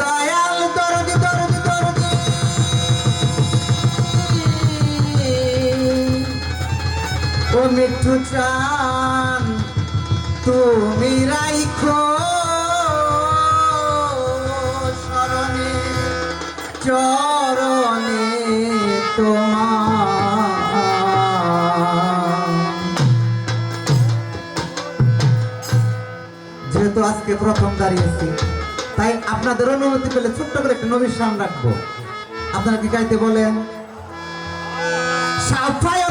দয়াল দরদি দরদি দরদি। ও মিঠু চান তুমি রাইখো স্মরণে চরণে তোমার আজকে প্রথম দাঁড়িয়েছি। তাই আপনাদের অনুমতি পেলে ছোট্ট করে একটা নবীর রাখব। আপনারা কি গাইতে বলেন? সাফায়তের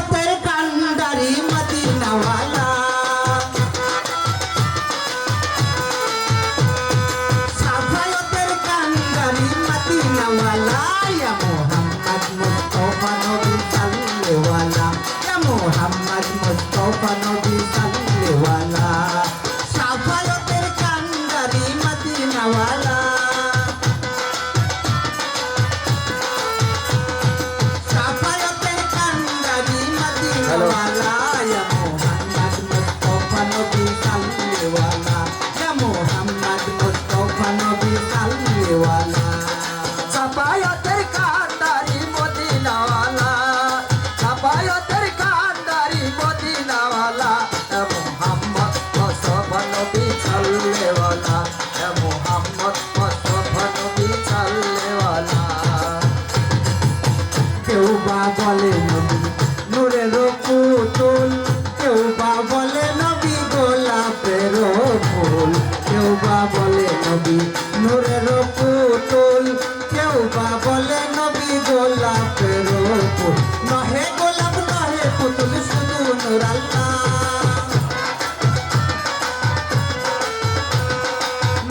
কেউ বা বলে নবী নূরের পুতুল কেউ বা বলে নবী, গোলাপের ফুল কেউ বা বলে নবী নূরের পুতুল কেউ বা বলে নবী, গোলাপের ফুল নহে গোলাপ, নহে পুতুল, শুধু নূর আল্লাহ।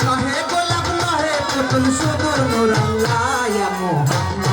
নহে গোলাপ, নহে পুতুল, শুধু নূর আল্লাহ, ইয়া মুহাম্মদ।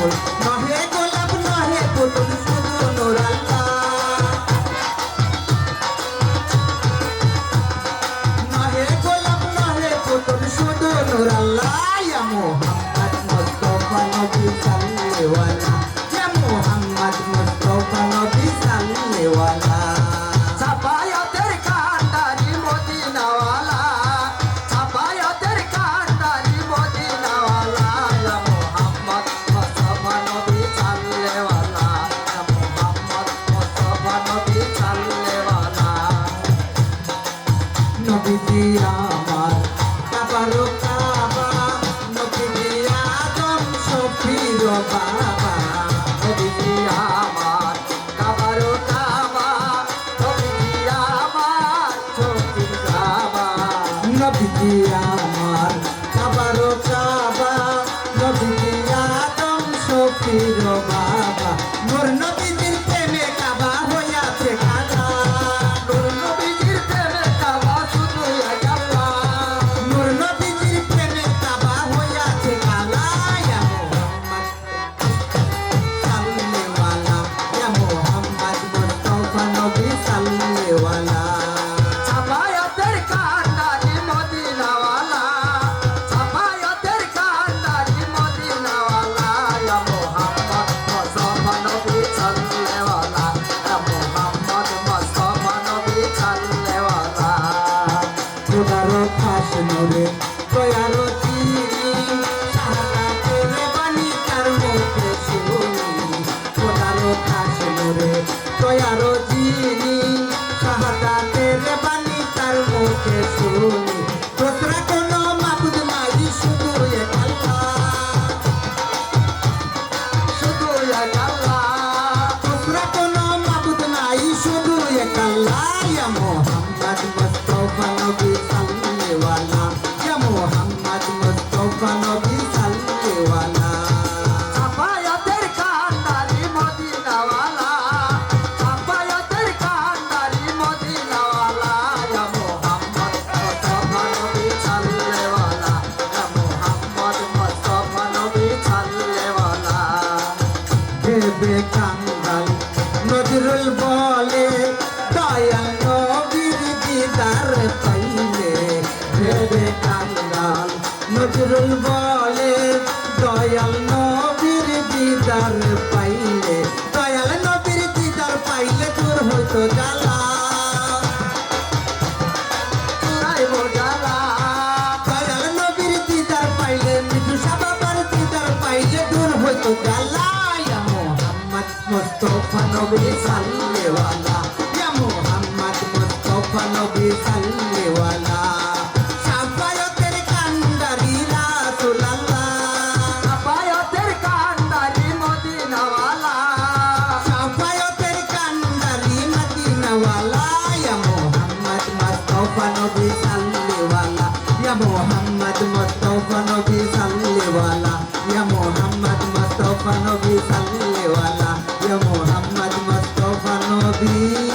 ফুল নহে গোলাপ, নহে পুতুল শুধু নূর আল্লাহ নহে গোলাপ, নহে পুতুল শুধু নূর আল্লাহ নবীজি আমার কাবারো কাবা, নবীজি আদম সফির বাবা, নবীজি আমার কাবারো কাবা, নবীজি আমার চোখের কাবা, নবীজি আমার আদম সফির খাস নূরে চিনি সাহারা করে বাণী তার মুখে শুনি খোদারো খাস নূরে দয়ারো চিনি ছেড়ে কান্দান নজরুল বলে, দয়াল নবীর দিদার পাইলে, দয়াল নবীর দিদার পাইলে তোর হতো জ্বালা। দয়াল নবীর দিদার পাইলে মৃদু সাবাবার দিদার পাইলে তোর হতো জ্বালা। মোহাম্মদ, মোস্তফা নবী সাল্লেওয়ালা ya Muhammad Mustafa Nabi sallallahu alaihi wa sallam ya Muhammad Mustafa Nabi